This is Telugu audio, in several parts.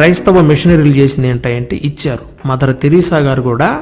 క్రైస్తవ మిషనరీలు చేసింది ఏంటంటే ఇచ్చారు. మదర్ తెరీసా గారు కూడా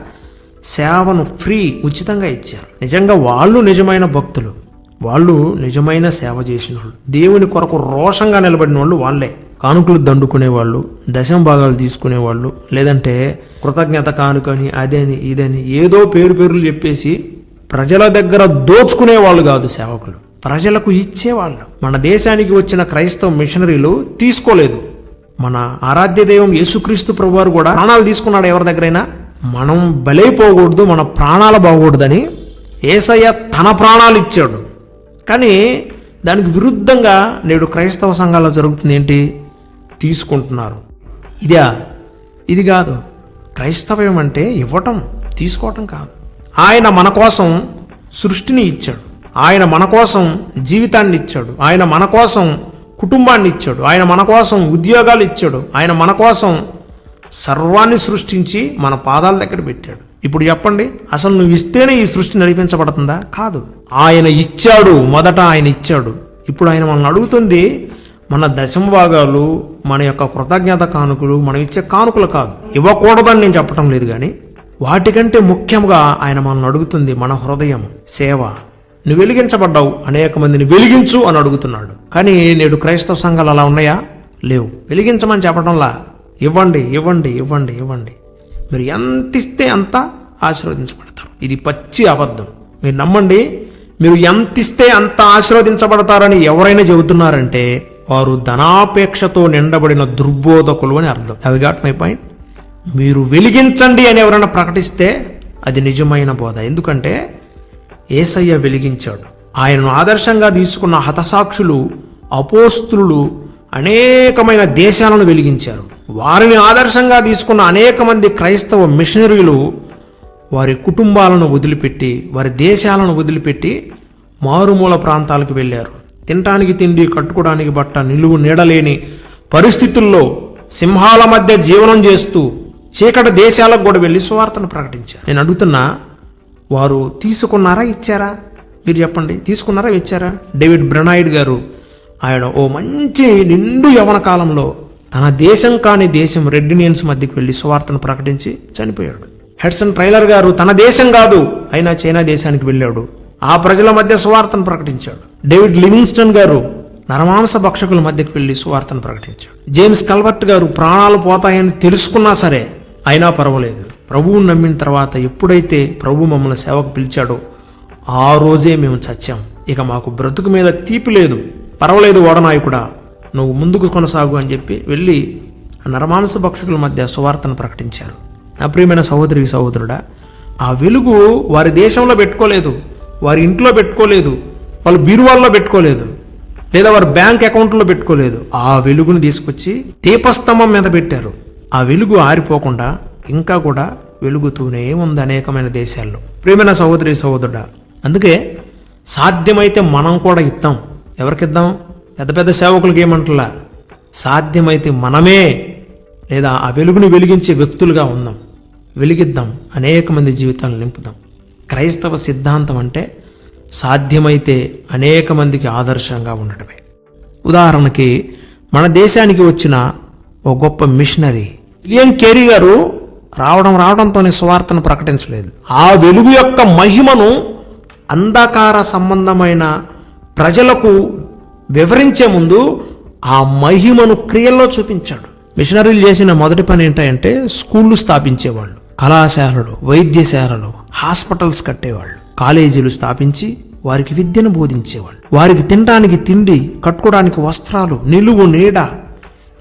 సేవను ఫ్రీ ఉచితంగా ఇచ్చారు. నిజంగా వాళ్ళు నిజమైన భక్తులు. వాళ్ళు నిజమైన సేవ చేసిన వాళ్ళు దేవుని కొరకు రోషంగా నిలబడిన వాళ్ళు. వాళ్ళే కానుకలు దండుకునే వాళ్ళు దశం భాగాలు తీసుకునే వాళ్ళు లేదంటే కృతజ్ఞత కానుకని అదేని ఇదని ఏదో పేరు పేర్లు చెప్పేసి ప్రజల దగ్గర దోచుకునే వాళ్ళు కాదు సేవకులు. ప్రజలకు ఇచ్చేవాళ్ళు. మన దేశానికి వచ్చిన క్రైస్తవ మిషనరీలు తీసుకోలేదు. మన ఆరాధ్య దైవం యేసుక్రీస్తు ప్రభువారు కూడా ప్రాణాలు తీసుకున్నాడు ఎవరి దగ్గరైనా? మనం బలైపోకూడదు మన ప్రాణాలు బాగూడదని ఏసయ్య తన ప్రాణాలు ఇచ్చాడు. కానీ దానికి విరుద్ధంగా నేడు క్రైస్తవ సంఘాల్లో జరుగుతుంది ఏంటి? తీసుకుంటున్నారు. ఇదే ఇది కాదు. క్రైస్తవ్యం అంటే ఇవ్వటం తీసుకోవటం కాదు. ఆయన మన కోసం సృష్టిని ఇచ్చాడు. ఆయన మన కోసం జీవితాన్ని ఇచ్చాడు. ఆయన మన కోసం కుటుంబాన్ని ఇచ్చాడు. ఆయన మన కోసం ఉద్యోగాలు ఇచ్చాడు. ఆయన మన కోసం సర్వాన్ని సృష్టించి మన పాదాల దగ్గర పెట్టాడు. ఇప్పుడు చెప్పండి అసలు నువ్వు ఇస్తేనే ఈ సృష్టి నడిపించబడుతుందా? కాదు. ఆయన ఇచ్చాడు మొదట ఆయన ఇచ్చాడు. ఇప్పుడు ఆయన మనల్ని అడుగుతుంది మన దశంభాగాలు మన యొక్క కృతజ్ఞత కానుకలు మనం ఇచ్చే కానుకలు కాదు. ఇవ్వకూడదని నేను చెప్పటం లేదు కానీ వాటికంటే ముఖ్యంగా ఆయన మనల్ని అడుగుతుంది మన హృదయం సేవ. నువ్వు వెలిగించబడ్డావు అనేక మందిని వెలిగించు అని అడుగుతున్నాడు. కానీ నేడు క్రైస్తవ సంఘాలు అలా ఉన్నాయా? లేవు. వెలిగించమని చెప్పడంలా? ఇవ్వండి ఇవ్వండి ఇవ్వండి ఇవ్వండి. మీరు ఎంత ఇస్తే అంత ఆశీర్వదించబడతారు. ఇది పచ్చి అబద్ధం. మీరు నమ్మండి మీరు ఎంత ఇస్తే అంత ఆశీర్వదించబడతారని ఎవరైనా చెబుతున్నారంటే వారు ధనాపేక్షతో నిండబడిన దుర్బోధకులు అని అర్థం. అవి గాట్ మై పాయింట్ మీరు వెలిగించండి అని ఎవరైనా ప్రకటిస్తే అది నిజమైన బోధ. ఎందుకంటే ఏసయ్య వెలిగించాడు. ఆయనను ఆదర్శంగా తీసుకున్న హతసాక్షులు అపోస్తులు అనేకమైన దేశాలను వెలిగించారు. వారిని ఆదర్శంగా తీసుకున్న అనేక మంది క్రైస్తవ మిషనరీలు వారి కుటుంబాలను వదిలిపెట్టి వారి దేశాలను వదిలిపెట్టి మారుమూల ప్రాంతాలకు వెళ్ళారు. తినటానికి తిండి కట్టుకోవడానికి బట్ట నిలువు నీడలేని పరిస్థితుల్లో సింహాల మధ్య జీవనం చేస్తూ చీకటి దేశాలకు కూడా వెళ్ళి సువార్తను ప్రకటించారు. నేను అడుగుతున్నా వారు తీసుకున్నారా ఇచ్చారా? మీరు చెప్పండి. తీసుకున్నారా ఇచ్చారా? డేవిడ్ బ్రనాయిడ్ గారు ఆయన ఓ మంచి నిండు యవన కాలంలో తన దేశం కాని దేశం రెడ్ ఇండియన్స్ మధ్యకి వెళ్ళి సువార్తను ప్రకటించి చనిపోయాడు. హెడ్సన్ ట్రైలర్ గారు తన దేశం కాదు అయినా చైనా దేశానికి వెళ్ళాడు. ఆ ప్రజల మధ్య సువార్తను ప్రకటించాడు. డేవిడ్ లివింగ్స్టన్ గారు నరమాంస భక్షకుల మధ్యకి వెళ్ళి సువార్తను ప్రకటించాడు. జేమ్స్ కల్వర్ట్ గారు ప్రాణాలు పోతాయని తెలుసుకున్నా సరే అయినా పర్వాలేదు. ప్రభువుని నమ్మిన తర్వాత ఎప్పుడైతే ప్రభు మమ్మల్ని సేవకు పిలిచాడో ఆ రోజే మేము చచ్చాం. ఇక మాకు బ్రతుకు మీద తీపి లేదు. పర్వాలేదు ఓడనాయకుడా నువ్వు ముందుకు కొనసాగు అని చెప్పి వెళ్ళి ఆ నరమాంస భక్షకుల మధ్య సువార్తను ప్రకటించారు. నా ప్రియమైన సహోదరి సహోదరుడా ఆ వెలుగు వారి దేశంలో పెట్టుకోలేదు వారి ఇంట్లో పెట్టుకోలేదు వాళ్ళు బీరువాల్లో పెట్టుకోలేదు లేదా వారి బ్యాంక్ అకౌంట్లో పెట్టుకోలేదు. ఆ వెలుగును తీసుకొచ్చి దీపస్తంభం మీద పెట్టారు. ఆ వెలుగు ఆరిపోకుండా ఇంకా కూడా వెలుగుతూనే ఉంది అనేకమైన దేశాల్లో. ప్రేమైన సహోదరి సహోదరుడ అందుకే సాధ్యమైతే మనం కూడా ఇద్దాం. ఎవరికిద్దాం? పెద్ద పెద్ద సేవకులకి ఏమంటలా? సాధ్యమైతే మనమే లేదా ఆ వెలుగుని వెలిగించే వ్యక్తులుగా ఉందాం. వెలిగిద్దాం. అనేక మంది జీవితాలను నింపుదాం. క్రైస్తవ సిద్ధాంతం అంటే సాధ్యమైతే అనేక మందికి ఆదర్శంగా ఉండటమే. ఉదాహరణకి మన దేశానికి వచ్చిన ఓ గొప్ప మిషనరీ లియం కేరీ గారు రావడం రావడంతోనే సువార్తను ప్రకటించలేదు. ఆ వెలుగు యొక్క మహిమను అంధకార సంబంధమైన ప్రజలకు వివరించే ముందు ఆ మహిమను క్రియల్లో చూపించాడు. మిషనరీలు చేసిన మొదటి పని ఏంటంటే స్కూళ్ళు స్థాపించేవాళ్ళు కళాశాలలు వైద్యశాలలు హాస్పిటల్స్ కట్టేవాళ్ళు కాలేజీలు స్థాపించి వారికి విద్యను బోధించేవాళ్ళు. వారికి తినడానికి తిండి కట్టుకోవడానికి వస్త్రాలు నిలువు నీడ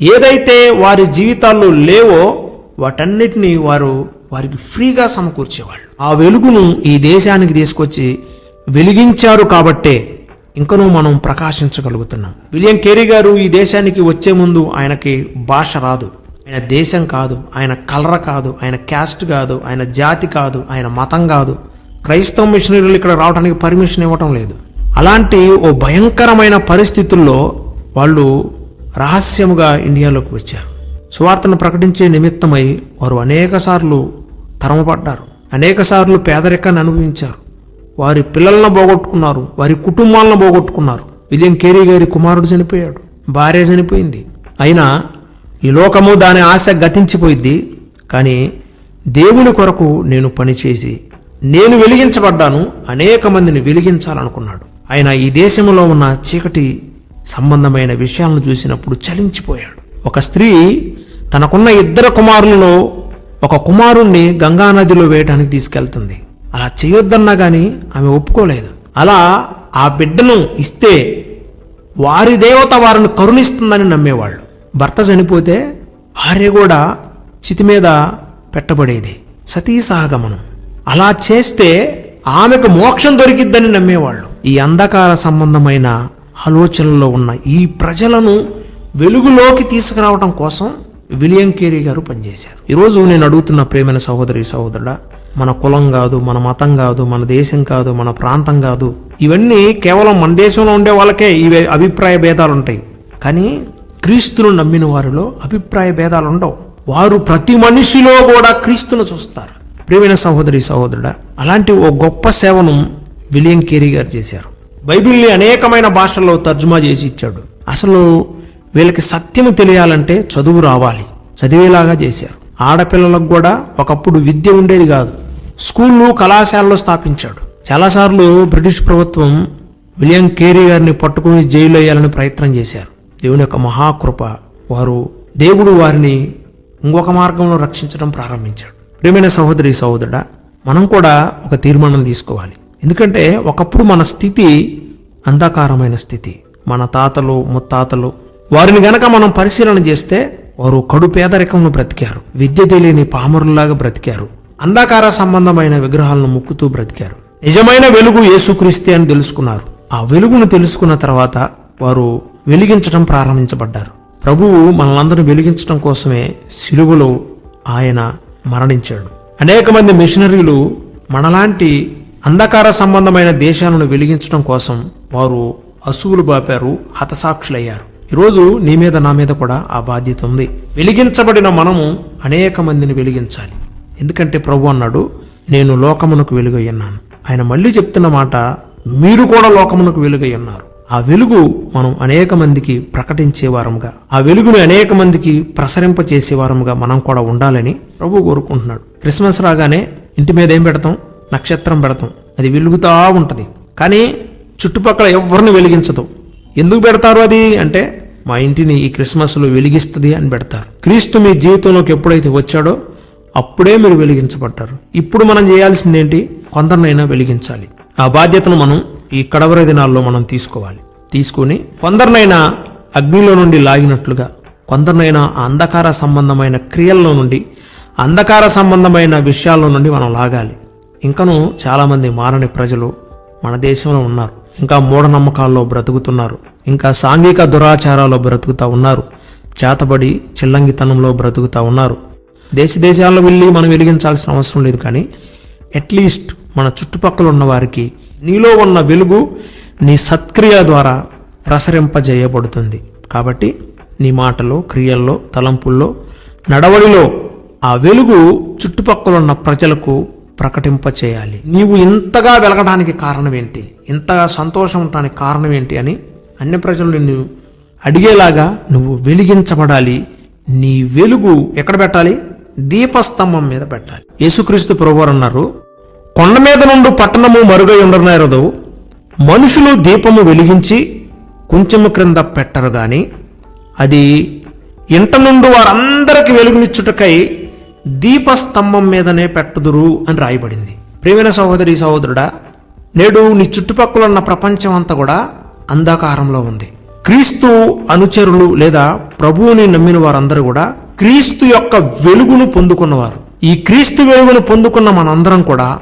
ఏదైతే వారి జీవితాల్లో లేవో వాటన్నిటినీ వారు వారికి ఫ్రీగా సమకూర్చేవాళ్ళు. ఆ వెలుగును ఈ దేశానికి తీసుకొచ్చి వెలిగించారు కాబట్టే ఇంకనూ మనం ప్రకాశించగలుగుతున్నాం. విలియం కేరీ గారు ఈ దేశానికి వచ్చే ముందు ఆయనకి భాష రాదు. ఆయన దేశం కాదు ఆయన కలర్ కాదు ఆయన క్యాస్ట్ కాదు ఆయన జాతి కాదు ఆయన మతం కాదు. క్రైస్తవ మిషనరీలు ఇక్కడ రావడానికి పర్మిషన్ ఇవ్వటం లేదు. అలాంటి ఓ భయంకరమైన పరిస్థితుల్లో వాళ్ళు రహస్యముగా ఇండియాలోకి వచ్చారు. సువార్తను ప్రకటించే నిమిత్తమై వారు అనేకసార్లు తరమపడ్డారు. అనేకసార్లు పేదరికాన్ని అనుభవించారు. వారి పిల్లలను పోగొట్టుకున్నారు. వారి కుటుంబాలను పోగొట్టుకున్నారు. విలియం కేరీ గారి కుమారుడు చనిపోయాడు. భార్య చనిపోయింది. అయినా ఈ లోకము దాని ఆశ గతించిపోయింది. కానీ దేవుని కొరకు నేను పనిచేసి నేను వెలిగించబడ్డాను. అనేక మందిని వెలిగించాలనుకున్నాడు. ఆయన ఈ దేశంలో ఉన్న చీకటి సంబంధమైన విషయాలను చూసినప్పుడు చలించిపోయాడు. ఒక స్త్రీ తనకున్న ఇద్దరు కుమారులలో ఒక కుమారుణ్ణి గంగా నదిలో తీసుకెళ్తుంది. అలా చేయొద్దన్నా గాని ఆమె ఒప్పుకోలేదు. అలా ఆ బిడ్డను ఇస్తే వారి దేవత వారిని కరుణిస్తుందని నమ్మేవాళ్ళు. భర్త చనిపోతే భార్య కూడా చితి మీద పెట్టబడేది. సతీ సహగమనం అలా చేస్తే ఆమెకు మోక్షం దొరికిద్దని నమ్మేవాళ్ళు. ఈ అంధకార సంబంధమైన ఆలోచనలో ఉన్న ఈ ప్రజలను వెలుగులోకి తీసుకురావడం కోసం విలియం కేరీ గారు పనిచేశారు. ఈరోజు నేను అడుగుతున్న ప్రేమైన సహోదరి సహోదరుడా మన కులం కాదు మన మతం కాదు మన దేశం కాదు మన ప్రాంతం కాదు ఇవన్నీ కేవలం మన దేశంలో ఉండే వాళ్ళకే ఇవే అభిప్రాయ భేదాలు ఉంటాయి కానీ క్రీస్తును నమ్మిన వారిలో అభిప్రాయ భేదాలు ఉండవు. వారు ప్రతి మనిషిలో కూడా క్రీస్తును చూస్తారు. ప్రేమైన సహోదరి సహోదరుడా అలాంటి ఓ గొప్ప సేవను విలియం కేరీ గారు చేశారు. బైబిల్ని అనేకమైన భాషల్లో తర్జుమా చేసి ఇచ్చాడు. అసలు వీళ్ళకి సత్యము తెలియాలంటే చదువు రావాలి. చదివేలాగా చేశారు. ఆడపిల్లలకు కూడా ఒకప్పుడు విద్య ఉండేది కాదు. స్కూళ్ళు కళాశాలలో స్థాపించాడు. చాలాసార్లు బ్రిటిష్ ప్రభుత్వం విలియం కేరీ గారిని పట్టుకుని జైలు వేయాలని ప్రయత్నం చేశారు. దేవుని యొక్క మహాకృప వారు దేవుడు వారిని ఇంకొక మార్గంలో రక్షించడం ప్రారంభించాడు. ప్రియమైన సహోదరి సహోదరుడా మనం కూడా ఒక తీర్మానం తీసుకోవాలి. ఎందుకంటే ఒకప్పుడు మన స్థితి అంధకారమైన స్థితి. మన తాతలు ముత్తాతలు వారిని గనక మనం పరిశీలన చేస్తే వారు కడు పేదరికంలో బ్రతికారు. విద్య తెలియని పామరులాగా బ్రతికారు. అంధకార సంబంధమైన విగ్రహాలను ముక్కుతూ బ్రతికారు. నిజమైన వెలుగు యేసుక్రీస్తే అని తెలుసుకున్నారు. ఆ వెలుగును తెలుసుకున్న తర్వాత వారు వెలిగించడం ప్రారంభించబడ్డారు. ప్రభువు మనలందరిని వెలిగించడం కోసమే సిలువలో ఆయన మరణించాడు. అనేక మంది మిషనరీలు మనలాంటి అంధకార సంబంధమైన దేశాలను వెలిగించడం కోసం వారు అసువులు బాపారు హతసాక్షులయ్యారు. ఈరోజు నీ మీద నా మీద కూడా ఆ బాధ్యత ఉంది. వెలిగించబడిన మనము అనేక మందిని వెలిగించాలి. ఎందుకంటే ప్రభు అన్నాడు నేను లోకమునకు వెలుగయ్యున్నాను ఆయన మళ్ళీ చెప్తున్న మాట మీరు కూడా లోకమునకు వెలుగై ఉన్నారు. ఆ వెలుగు మనం అనేక మందికి ప్రకటించేవారముగా ఆ వెలుగును అనేక మందికి ప్రసరింప మనం కూడా ఉండాలని ప్రభు కోరుకుంటున్నాడు. క్రిస్మస్ రాగానే ఇంటి మీద ఏం పెడతాం? నక్షత్రం పెడతాం. అది వెలుగుతా ఉంటది. కానీ చుట్టుపక్కల ఎవరిని వెలిగించదు? ఎందుకు పెడతారు అది అంటే మా ఇంటిని ఈ క్రిస్మస్లో వెలిగిస్తుంది అని పెడతారు. క్రీస్తు మీ జీవితంలోకి ఎప్పుడైతే వచ్చాడో అప్పుడే మీరు వెలిగించబడ్డారు. ఇప్పుడు మనం చేయాల్సింది ఏంటి? కొందరినైనా వెలిగించాలి. ఆ బాధ్యతను మనం ఈ కడవర దినాల్లో మనం తీసుకోవాలి. తీసుకుని కొందరినైనా అగ్నిలో నుండి లాగినట్లుగా కొందరినైనా అంధకార సంబంధమైన క్రియల్లో నుండి అంధకార సంబంధమైన విషయాల్లో నుండి మనం లాగాలి. ఇంకనూ చాలామంది మారని ప్రజలు మన దేశంలో ఉన్నారు. ఇంకా మూఢనమ్మకాల్లో బ్రతుకుతున్నారు. ఇంకా సాంఘిక దురాచారాల్లో బ్రతుకుతా ఉన్నారు. చేతబడి చిల్లంగితనంలో బ్రతుకుతా ఉన్నారు. దేశ దేశాల్లో వెళ్ళి మనం వెలిగించాల్సిన అవసరం లేదు కానీ అట్లీస్ట్ మన చుట్టుపక్కల ఉన్న వారికి నీలో ఉన్న వెలుగు నీ సత్క్రియ ద్వారా ప్రసరింపజేయబడుతుంది. కాబట్టి నీ మాటలో క్రియల్లో తలంపుల్లో నడవడిలో ఆ వెలుగు చుట్టుపక్కల ఉన్న ప్రజలకు ప్రకటింప చేయాలి నీవు ఇంతగా వెలగడానికి కారణం ఏంటి ఇంతగా సంతోషం ఉండడానికి కారణం ఏంటి అని అన్ని ప్రజలు నిన్ను అడిగేలాగా నువ్వు వెలిగించబడాలి. నీ వెలుగు ఎక్కడ పెట్టాలి? దీపస్తంభం మీద పెట్టాలి. యేసుక్రీస్తు ప్రభువారు అన్నారు కొండ మీద నుండి పట్టణము మరుగై ఉండనేరదు మనుషులు దీపము వెలిగించి కొంచెము క్రింద పెట్టరు గాని అది ఇంట నుండి వారందరికి వెలుగునిచ్చుటకై దీపస్తంభం మీదనే పెట్టుదురు అని రాయబడింది. ప్రేమైన సహోదరి సహోదరుడా నేడు నీ చుట్టుపక్కల ఉన్న ప్రపంచం అంతా కూడా అంధకారంలో ఉంది. క్రీస్తు అనుచరులు లేదా ప్రభువుని నమ్మిన వారందరూ కూడా క్రీస్తు యొక్క వెలుగును పొందుకున్నవారు. ఈ క్రీస్తు వెలుగును పొందుకున్న మనందరం కూడా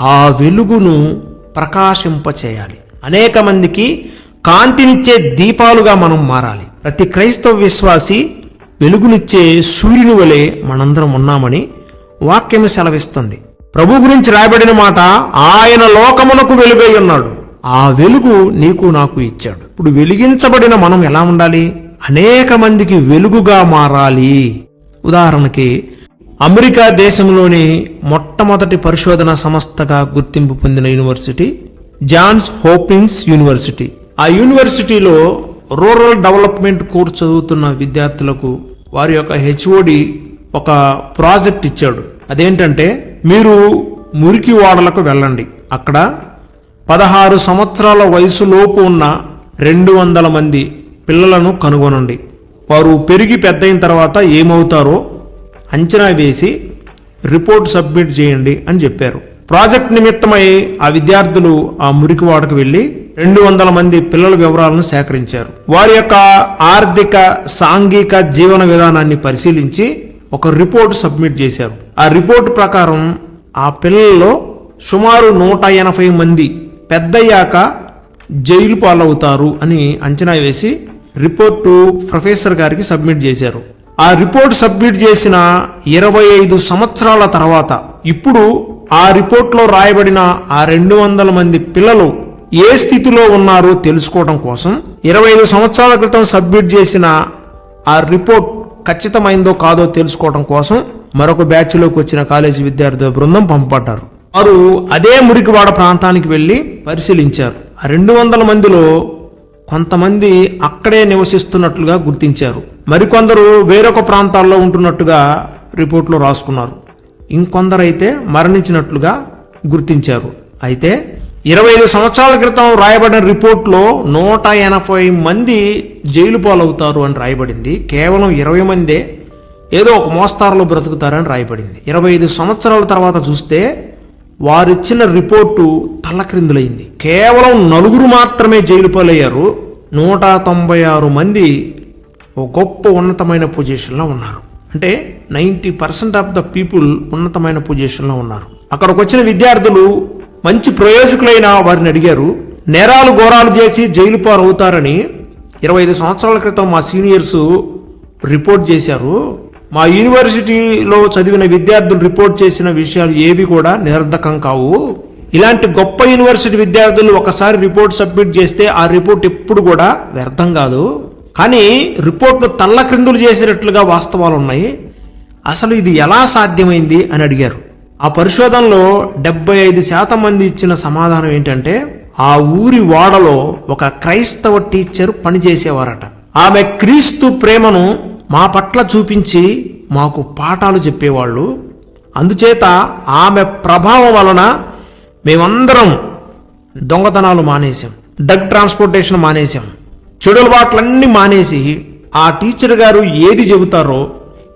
ఆ వెలుగును ప్రకాశింపచేయాలి. అనేక మందికి కాంతినిచ్చే దీపాలుగా మనం మారాలి. ప్రతి క్రైస్తవ విశ్వాసి వెలుగునిచ్చే సూర్యుని వలె మనందరం ఉన్నామని వాక్యం సెలవిస్తుంది. ప్రభు గురించి రాయబడిన మాట ఆయన లోకమునకు వెలుగై ఉన్నాడు. ఆ వెలుగు నీకు నాకు ఇచ్చాడు. ఇప్పుడు వెలిగించబడిన మనం ఎలా ఉండాలి? అనేక మందికి వెలుగుగా మారాలి. ఉదాహరణకి అమెరికా దేశంలోని మొట్టమొదటి పరిశోధన సంస్థగా గుర్తింపు పొందిన యూనివర్సిటీ జాన్స్ హోపింగ్స్ యూనివర్సిటీ. ఆ యూనివర్సిటీలో రూరల్ డెవలప్మెంట్ కోర్స్ చదువుతున్న విద్యార్థులకు వారి యొక్క హెచ్ఓడి ఒక ప్రాజెక్ట్ ఇచ్చాడు. అదేంటంటే మీరు మురికి వాడలకు వెళ్ళండి. అక్కడ పదహారు సంవత్సరాల వయసులోపు ఉన్న రెండు వందల మంది పిల్లలను కనుగొనండి. వారు పెరిగి పెద్దయిన తర్వాత ఏమవుతారో అంచనా వేసి రిపోర్ట్ సబ్మిట్ చేయండి అని చెప్పారు. ప్రాజెక్ట్ నిమిత్తమై ఆ విద్యార్థులు ఆ మురికివాడకు వెళ్ళి రెండు వందల మంది పిల్లల వివరాలను సేకరించారు. వారి యొక్క ఆర్థిక సాంఘిక జీవన విధానాన్ని పరిశీలించి ఒక రిపోర్ట్ సబ్మిట్ చేశారు. ఆ రిపోర్ట్ ప్రకారం ఆ పిల్లల్లో సుమారు నూట ఎనభై మంది పెద్దయ్యాక జైలు పాలవుతారు అని అంచనా వేసి రిపోర్టు ప్రొఫెసర్ గారికి సబ్మిట్ చేశారు. ఆ రిపోర్ట్ సబ్మిట్ చేసిన ఇరవై ఐదు సంవత్సరాల తర్వాత ఇప్పుడు ఆ రిపోర్ట్లో రాయబడిన ఆ రెండు వందల మంది పిల్లలు ఏ స్థితిలో ఉన్నారో తెలుసుకోవడం కోసం ఇరవై ఐదు సంవత్సరాల క్రితం సబ్మిట్ చేసిన ఆ రిపోర్ట్ ఖచ్చితమైందో కాదో తెలుసుకోవడం కోసం మరొక బ్యాచ్లోకి వచ్చిన కాలేజీ విద్యార్థుల బృందం పంపబడ్డారు. వారు అదే మురికివాడ ప్రాంతానికి వెళ్ళి పరిశీలించారు. ఆ రెండు వందల మందిలో కొంతమంది అక్కడే నివసిస్తున్నట్లుగా గుర్తించారు. మరికొందరు వేరొక ప్రాంతాల్లో ఉంటున్నట్టుగా రిపోర్ట్లో రాసుకున్నారు. ఇంకొందరైతే మరణించినట్లుగా గుర్తించారు. అయితే ఇరవై ఐదు సంవత్సరాల క్రితం రాయబడిన రిపోర్ట్లో నూట ఎనభై మంది జైలు పాలవుతారు అని రాయబడింది. కేవలం ఇరవై మందే ఏదో ఒక మోస్తారులో బ్రతుకుతారని రాయబడింది. ఇరవై ఐదు సంవత్సరాల తర్వాత చూస్తే వారిచ్చిన రిపోర్టు తల్లక్రిందులైంది కేవలం నలుగురు మాత్రమే జైలు పాలయ్యారు. నూట తొంభై ఆరు మంది ఒక గొప్ప ఉన్నతమైన పొజిషన్లో ఉన్నారు. అంటే ninety percent of the people ఉన్నతమైన పొజిషన్లో ఉన్నారు. అక్కడికి వచ్చిన విద్యార్థులు మంచి ప్రయోజకులైన వారిని అడిగారు. నేరాలు ఘోరాలు చేసి జైలు పారవుతారని అవుతారని ఇరవై ఐదు సంవత్సరాల క్రితం మా సీనియర్స్ రిపోర్ట్ చేశారు. మా యూనివర్సిటీలో చదివిన విద్యార్థులు రిపోర్ట్ చేసిన విషయాలు ఏవి కూడా నిరర్ధకం కావు. ఇలాంటి గొప్ప యూనివర్సిటీ విద్యార్థులు ఒకసారి రిపోర్ట్ సబ్మిట్ చేస్తే ఆ రిపోర్ట్ ఎప్పుడు కూడా వ్యర్థం కాదు. కానీ రిపోర్ట్ను తల్లక్రిందులు చేసినట్లుగా వాస్తవాలు ఉన్నాయి అసలు ఇది ఎలా సాధ్యమైంది అని అడిగారు. ఆ పరిశోధనలో డెబ్బై ఐదు శాతం మంది ఇచ్చిన సమాధానం ఏంటంటే ఆ ఊరి వాడలో ఒక క్రైస్తవ టీచర్ పనిచేసేవారట. ఆమె క్రీస్తు ప్రేమను మా పట్ల చూపించి మాకు పాఠాలు చెప్పేవాళ్ళు. అందుచేత ఆమె ప్రభావం వలన మేమందరం దొంగతనాలు మానేశాం డగ్ ట్రాన్స్పోర్టేషన్ మానేశాం చెడులవాట్లన్నీ మానేసి ఆ టీచర్ గారు ఏది చెబుతారో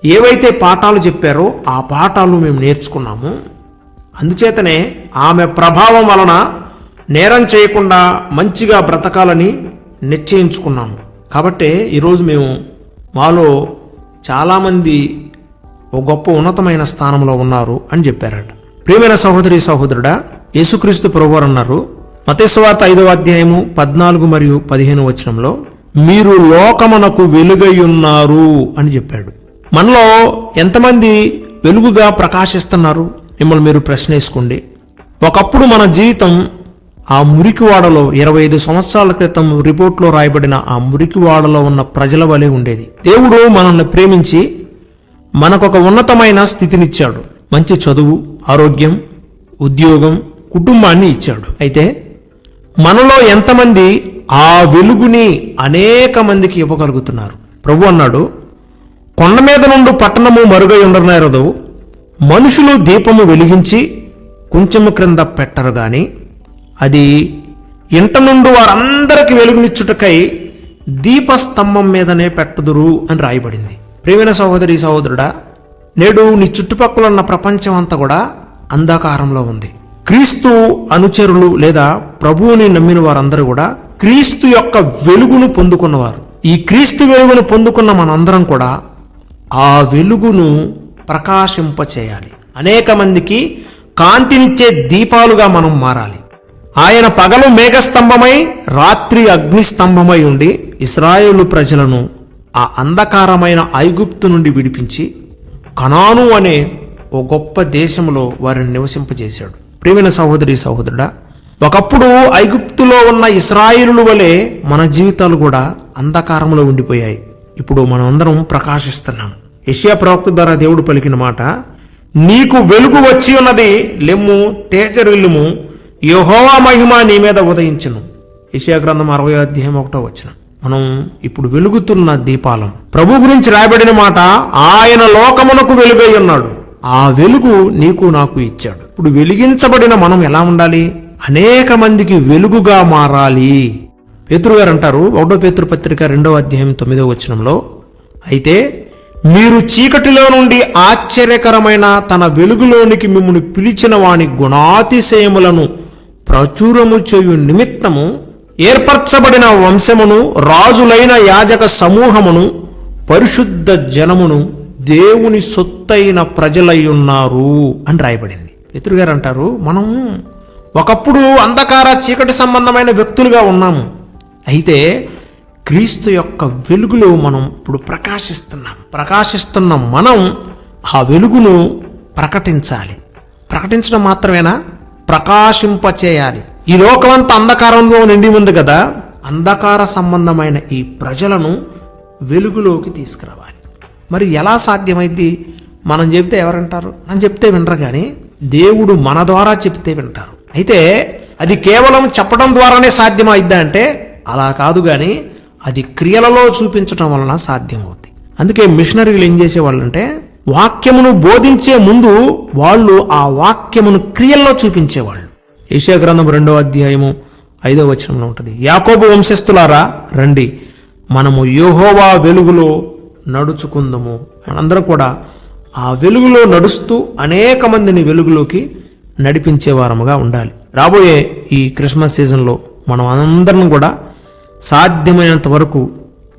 ఏవైతే పాఠాలు చెప్పారో ఆ పాఠాలు మేము నేర్చుకున్నాము. అందుచేతనే ఆమె ప్రభావం వలన నేరం చేయకుండా మంచిగా బ్రతకాలని నిశ్చయించుకున్నాము. కాబట్టి ఈరోజు మేము మాలో చాలామంది ఓ గొప్ప ఉన్నతమైన స్థానంలో ఉన్నారు అని చెప్పారట. ప్రియమైన సహోదరి సహోదరుడా యేసుక్రీస్తు ప్రభువారు అన్నారు మతేశ్వార్త ఐదవ అధ్యాయము పద్నాలుగు మరియు పదిహేను వచనంలో మీరు లోకమునకు వెలుగై ఉన్నారు అని చెప్పాడు. మనలో ఎంతమంది వెలుగుగా ప్రకాశిస్తున్నారు? మిమ్మల్ని మీరు ప్రశ్న వేసుకోండి ఒకప్పుడు మన జీవితం ఆ మురికివాడలో ఇరవై ఐదు సంవత్సరాల క్రితం రిపోర్ట్లో రాయబడిన ఆ మురికివాడలో ఉన్న ప్రజల వలె ఉండేది. దేవుడు మనల్ని ప్రేమించి మనకొక ఉన్నతమైన స్థితినిచ్చాడు. మంచి చదువు ఆరోగ్యం ఉద్యోగం కుటుంబాన్ని ఇచ్చాడు. అయితే మనలో ఎంతమంది ఆ వెలుగుని అనేక మందికి ఇవ్వగలుగుతున్నారు? ప్రభు అన్నాడు నుండు పట్టణము మరుగై ఉండనేరదు. మనుషులు దీపము వెలిగించి కొంచెము క్రింద పెట్టరు గాని అది ఇంట నుండి వారందరికి వెలుగునిచ్చుటకై దీపస్తంభం మీదనే పెట్టుదురు అని రాయబడింది. ప్రేమైన సహోదరి సహోదరుడా నేడు నీ చుట్టుపక్కల ఉన్న ప్రపంచం అంతా కూడా అంధకారంలో ఉంది. క్రీస్తు అనుచరులు లేదా ప్రభువుని నమ్మిన వారందరూ కూడా క్రీస్తు యొక్క వెలుగును పొందుకున్నవారు. ఈ క్రీస్తు వెలుగును పొందుకున్న మనందరం కూడా ఆ వెలుగును ప్రకాశింపచేయాలి. అనేక మందికి కాంతినిచ్చే దీపాలుగా మనం మారాలి. ఆయన పగలు మేఘస్తంభమై రాత్రి అగ్నిస్తంభమై ఉండి ఇస్రాయేలు ప్రజలను ఆ అంధకారమైన ఐగుప్తు నుండి విడిపించి కనాను అనే ఓ గొప్ప దేశంలో వారిని నివసింపజేశాడు. ప్రేమిన సహోదరి సహోదరుడా ఒకప్పుడు ఐగుప్తులో ఉన్న ఇస్రాయిలు వలె మన జీవితాలు కూడా అంధకారంలో ఉండిపోయాయి. ఇప్పుడు మనమందరం అందరం ప్రకాశిస్తున్నాం. యెషయా ప్రవక్త ద్వారా దేవుడు పలికిన మాట నీకు వెలుగు వచ్చి ఉన్నది లెమ్ము తేజరిల్లుము యహోవా మహిమ నీ మీద ఉదయించను. యెషయా గ్రంథం అరవై అధ్యాయం ఒకటో వచ్చిన మనం ఇప్పుడు వెలుగుతున్న దీపాలం. ప్రభు గురించి రాయబడిన మాట ఆయన లోకమునకు వెలుగై ఉన్నాడు. ఆ వెలుగు నీకు నాకు ఇచ్చాడు. ఇప్పుడు వెలిగించబడిన మనం ఎలా ఉండాలి? అనేక మందికి వెలుగుగా మారాలి. పేతురు గారు అంటారు ఒకటో పేతురు పత్రిక రెండో అధ్యాయం తొమ్మిదో వచనంలో అయితే మీరు చీకటిలో నుండి ఆశ్చర్యకరమైన తన వెలుగులోనికి మిమ్మల్ని పిలిచిన వాని గుణాతిశయములను ప్రచురము చేయు నిమిత్తము ఏర్పరచబడిన వంశమును రాజులైన యాజక సమూహమును పరిశుద్ధ జనమును దేవుని సొత్తైన ప్రజలై ఉన్నారు అని రాయబడింది. పితృ గారు అంటారు మనం ఒకప్పుడు అంధకార చీకటి సంబంధమైన వ్యక్తులుగా ఉన్నాము. అయితే క్రీస్తు యొక్క వెలుగులో మనం ఇప్పుడు ప్రకాశిస్తున్నాం. ప్రకాశిస్తున్న మనం ఆ వెలుగును ప్రకటించాలి. ప్రకటించడం మాత్రమేనా? ప్రకాశింపచేయాలి. ఈ లోకమంతా అంధకారంలో నిండి ఉంది కదా? అంధకార సంబంధమైన ఈ ప్రజలను వెలుగులోకి తీసుకురావాలి. మరి ఎలా సాధ్యమైంది? మనం చెప్తే ఎవరంటారు? మనం చెప్తే వినరు కానీ దేవుడు మన ద్వారా చెప్తే వింటారు. అయితే అది కేవలం చెప్పడం ద్వారానే సాధ్యమైద్దా అంటే అలా కాదు కానీ అది క్రియలలో చూపించటం వలన సాధ్యమవుద్ది. అందుకే మిషనరీలు ఏం చేసేవాళ్ళంటే వాక్యమును బోధించే ముందు వాళ్ళు ఆ వాక్యమును క్రియల్లో చూపించేవాళ్ళు. ఏషియా గ్రంథం రెండో అధ్యాయము ఐదో వచనంలో ఉంటుంది. యాకోబు వంశస్థులారా రండి. మనము యోహోవా వెలుగులో నడుచుకుందాము మనందరం కూడా ఆ వెలుగులో నడుస్తూ అనేక మందిని వెలుగులోకి నడిపించేవారముగా ఉండాలి. రాబోయే ఈ క్రిస్మస్ సీజన్లో మనం అందరం కూడా సాధ్యమైనంత వరకు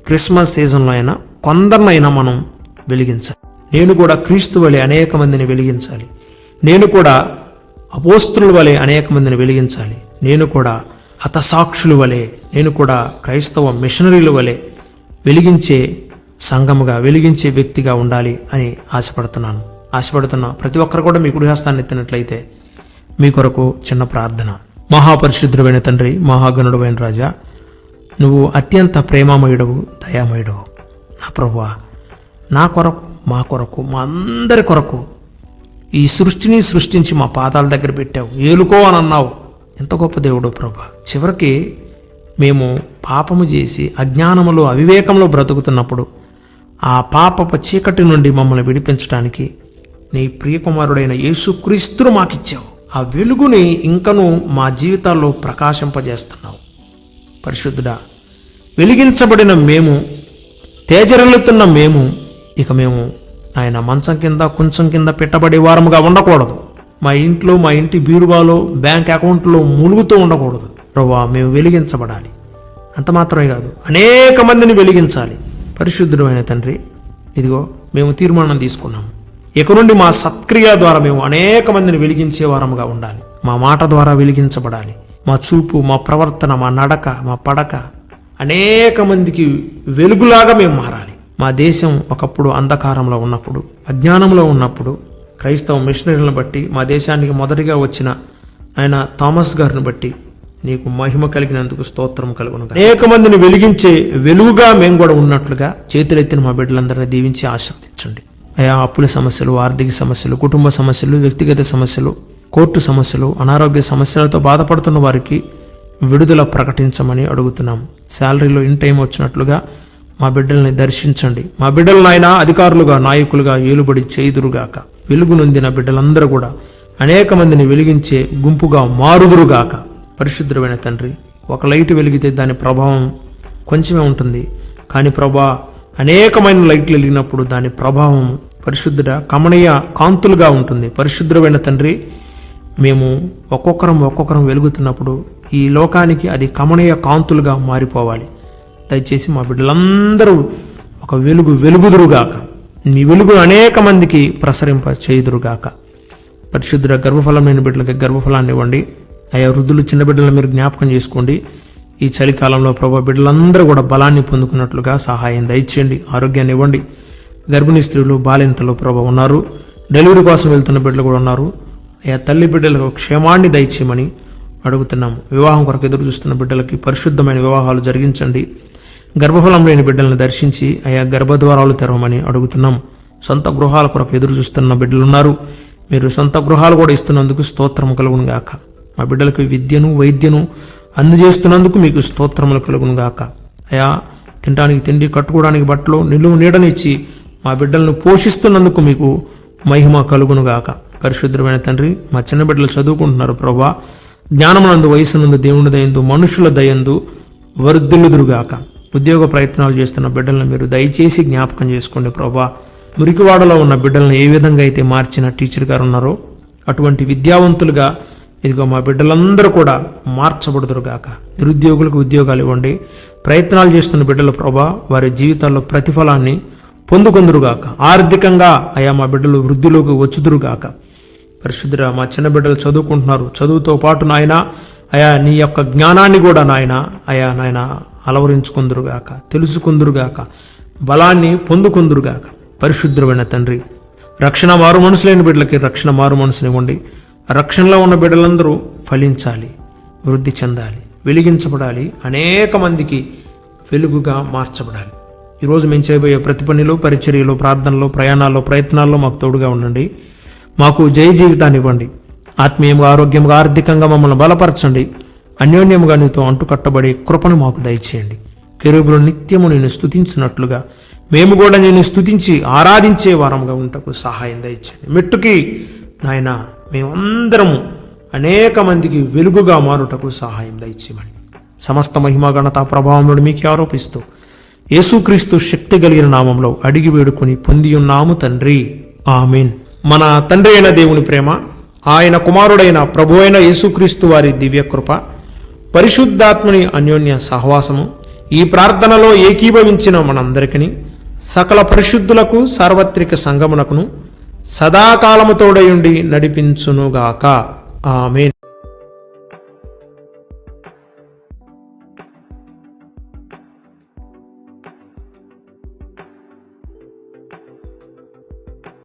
క్రిస్మస్ సీజన్లో అయినా కొందరినైనా మనం వెలిగించాలి. నేను కూడా క్రీస్తు వలె అనేక మందిని వెలిగించాలి. నేను కూడా అపోస్తుల వలె అనేక మందిని వెలిగించాలి. నేను కూడా హతసాక్షుల వలె నేను కూడా క్రైస్తవ మిషనరీల వలె వెలిగించే సంఘముగా వెలిగించే వ్యక్తిగా ఉండాలి అని ఆశపడుతున్నాను. ఆశపడుతున్న ప్రతి ఒక్కరు కూడా మీ కుడిహస్తాన్ని ఎత్తినట్లయితే మీ కొరకు చిన్న ప్రార్థన. మహాపరిశుద్ధుడైన తండ్రి మహాగణుడైన రాజా నువ్వు అత్యంత ప్రేమమయుడవు దయామయుడవు. నా ప్రభువా నా కొరకు మా కొరకు మా అందరి కొరకు ఈ సృష్టిని సృష్టించి మా పాదాల దగ్గర పెట్టావు. ఏలుకో అని అన్నావు. ఎంత గొప్ప దేవుడు ప్రభా. చివరికి మేము పాపము చేసి అజ్ఞానములో అవివేకంలో బ్రతుకుతున్నప్పుడు ఆ పాపపు చీకటి నుండి మమ్మల్ని విడిపించడానికి నీ ప్రియకుమారుడైన యేసుక్రీస్తును మాకిచ్చావు. ఆ వెలుగుని ఇంకను మా జీవితాల్లో ప్రకాశింపజేస్తున్నావు. పరిశుద్ధుడా. వెలిగించబడిన మేము తేజరెల్లుతున్న మేము ఇక మేము ఆయన మంచం కింద కొంచెం కింద పెట్టబడే వారముగా ఉండకూడదు. మా ఇంట్లో మా ఇంటి బీరువాలో బ్యాంక్ అకౌంట్లో ములుగుతూ ఉండకూడదు. రవ్వా మేము వెలిగించబడాలి. అంత మాత్రమే కాదు అనేక మందిని వెలిగించాలి. పరిశుద్ధుడు అయిన తండ్రి ఇదిగో మేము తీర్మానం తీసుకున్నాము. ఇక నుండి మా సత్క్రియ ద్వారా మేము అనేక మందిని వెలిగించే వారముగా ఉండాలి. మా మాట ద్వారా వెలిగించబడాలి. మా చూపు మా ప్రవర్తన మా నడక మా పడక అనేక మందికి వెలుగులాగా మేము మారాలి. మా దేశం ఒకప్పుడు అంధకారంలో ఉన్నప్పుడు అజ్ఞానంలో ఉన్నప్పుడు క్రైస్తవ మిషనరీలను బట్టి మా దేశానికి మొదటిగా వచ్చిన ఆయన థామస్ గారిని బట్టి నీకు మహిమ కలిగినందుకు స్తోత్రం కలుగును అనేక మందిని వెలిగించే వెలుగుగా మేము కూడా ఉన్నట్లుగా చేతులెత్తిన మా బిడ్డలందరినీ దీవించి ఆశీర్వదించండి. అయా అప్పుల సమస్యలు ఆర్థిక సమస్యలు కుటుంబ సమస్యలు వ్యక్తిగత సమస్యలు కోర్టు సమస్యలు అనారోగ్య సమస్యలతో బాధపడుతున్న వారికి విడుదల ప్రకటించమని అడుగుతున్నాం. శాలరీలో ఇన్ టైం వచ్చినట్లుగా మా బిడ్డల్ని దర్శించండి. మా బిడ్డలనైనా ఆయన అధికారులుగా నాయకులుగా ఏలుబడి చేయుదురుగాక. వెలుగునొందిన బిడ్డలందరూ కూడా అనేక మందిని వెలిగించే గుంపుగా మారుదురుగాక. పరిశుద్ధమైన తండ్రి ఒక లైట్ వెలిగితే దాని ప్రభావం కొంచెమే ఉంటుంది. కానీ ప్రభా అనేకమైన లైట్లు వెలిగినప్పుడు దాని ప్రభావం పరిశుద్ధుడ కమనీయ కాంతులుగా ఉంటుంది. పరిశుద్ధమైన తండ్రి మేము ఒక్కొక్కరం ఒక్కొక్కరం వెలుగుతున్నప్పుడు ఈ లోకానికి అది కమనీయ కాంతులుగా మారిపోవాలి. దయచేసి మా బిడ్డలందరూ ఒక వెలుగు వెలుగుదురుగాక. నీ వెలుగు అనేక మందికి ప్రసరింప చేయుదురుగాక. పరిశుద్ధుడ గర్భఫలమైన బిడ్డలకి గర్భఫలాన్ని ఇవ్వండి. అయా వృద్ధులు చిన్న బిడ్డలను మీరు జ్ఞాపకం చేసుకోండి. ఈ చలికాలంలో ప్రభు బిడ్డలందరూ కూడా బలాన్ని పొందుకున్నట్లుగా సహాయం దయచేయండి ఆరోగ్యాన్ని ఇవ్వండి. గర్భిణీ స్త్రీలు బాలింతలు ప్రభు ఉన్నారు. డెలివరీ కోసం వెళ్తున్న బిడ్డలు కూడా ఉన్నారు. అయ్యా తల్లి బిడ్డలకు క్షేమాన్ని దయచేయమని అడుగుతున్నాం వివాహం కొరకు ఎదురు చూస్తున్న బిడ్డలకి పరిశుద్ధమైన వివాహాలు జరిగించండి. గర్భఫలం లేని బిడ్డలను దర్శించి అయా గర్భద్వారాలు తెరవమని అడుగుతున్నాం సొంత గృహాల కొరకు ఎదురు చూస్తున్న బిడ్డలు ఉన్నారు మీరు సొంత గృహాలు కూడా ఇస్తున్నందుకు స్తోత్రం కలుగును గాక. మా బిడ్డలకు విద్యను వైద్యను అందజేస్తున్నందుకు మీకు స్తోత్రములు కలుగును గాక. అయా తినడానికి తిండి కట్టుకోవడానికి బట్టలు నిలువు నీడనిచ్చి మా బిడ్డలను పోషిస్తున్నందుకు మీకు మహిమ కలుగును గాక. పరిశుద్ధమైన తండ్రి మా చిన్న బిడ్డలు చదువుకుంటున్నారు ప్రభా. జ్ఞానమునందు వయసునందు దేవుని దయందు మనుషుల దయందు వర్ధిల్లుదురుగాక ఉద్యోగ ప్రయత్నాలు చేస్తున్న బిడ్డలను మీరు దయచేసి జ్ఞాపకం చేసుకోండి ప్రభా. మురికివాడలో ఉన్న బిడ్డలను ఏ విధంగా అయితే మార్చిన టీచర్ గారు ఉన్నారో అటువంటి విద్యావంతులుగా ఇదిగో మా బిడ్డలందరూ కూడా మార్చబడుదురుగాక. నిరుద్యోగులకు ఉద్యోగాలు ఇవ్వండి. ప్రయత్నాలు చేస్తున్న బిడ్డల ప్రభా వారి జీవితాల్లో ప్రతిఫలాన్ని పొందుకుందురుగాక. ఆర్థికంగా అయా మా బిడ్డలు వృద్ధిలోకి వచ్చుదురుగాక. పరిశుద్ధురా మా చిన్న బిడ్డలు చదువుకుంటున్నారు. చదువుతో పాటు నాయన అయా నీ యొక్క జ్ఞానాన్ని కూడా నాయన అయా నాయన అలవరించుకుందురుగాక తెలుసుకుందురుగాక బలాన్ని పొందుకుందురుగాక. పరిశుద్ధమైన తండ్రి రక్షణ మారు మనసులేని బిడ్డలకి రక్షణ మారు మనసునివ్వండి రక్షణలో ఉన్న బిడ్డలందరూ ఫలించాలి వృద్ధి చెందాలి వెలిగించబడాలి అనేక మందికి వెలుగుగా మార్చబడాలి. ఈరోజు మేము చేయబోయే ప్రతి పనిలో పరిచర్యలో ప్రార్థనలో ప్రయాణాల్లో ప్రయత్నాల్లో మాకు తోడుగా ఉండండి. మాకు జయ జీవితాన్ని ఇవ్వండి. ఆత్మీయంగా ఆరోగ్యంగా ఆర్థికంగా మమ్మల్ని బలపరచండి. అన్యోన్యముగా నీతో అంటుకట్టబడి కృపను మాకు దయచేయండి. కెరూబులు నిత్యము నేను స్థుతించినట్లుగా మేము కూడా నేను స్థుతించి ఆరాధించే వారంగా ఉంటకు సహాయం దయచేయండి. మెట్టుకి నాయన మేమందరము అనేక మందికి వెలుగుగా మారుటకు సహాయం దయచేయమని. సమస్త మహిమ గణత ప్రభావములు మీకు ఆరోపిస్తూ యేసుక్రీస్తు శక్తి కలిగిన నామంలో అడిగి వేడుకొని పొంది ఉన్నాము తండ్రి. ఆమెన్. మన తండ్రి అయిన దేవుని ప్రేమ ఆయన కుమారుడైన ప్రభు అయిన యేసుక్రీస్తు వారి దివ్యకృప పరిశుద్ధాత్మని అన్యోన్య సహవాసము ఈ ప్రార్థనలో ఏకీభవించిన మనందరికీ సకల పరిశుద్ధులకు సార్వత్రిక సంగమునకును సదాకాలముతోడయుండి నడిపించునుగాక. ఆమెన్.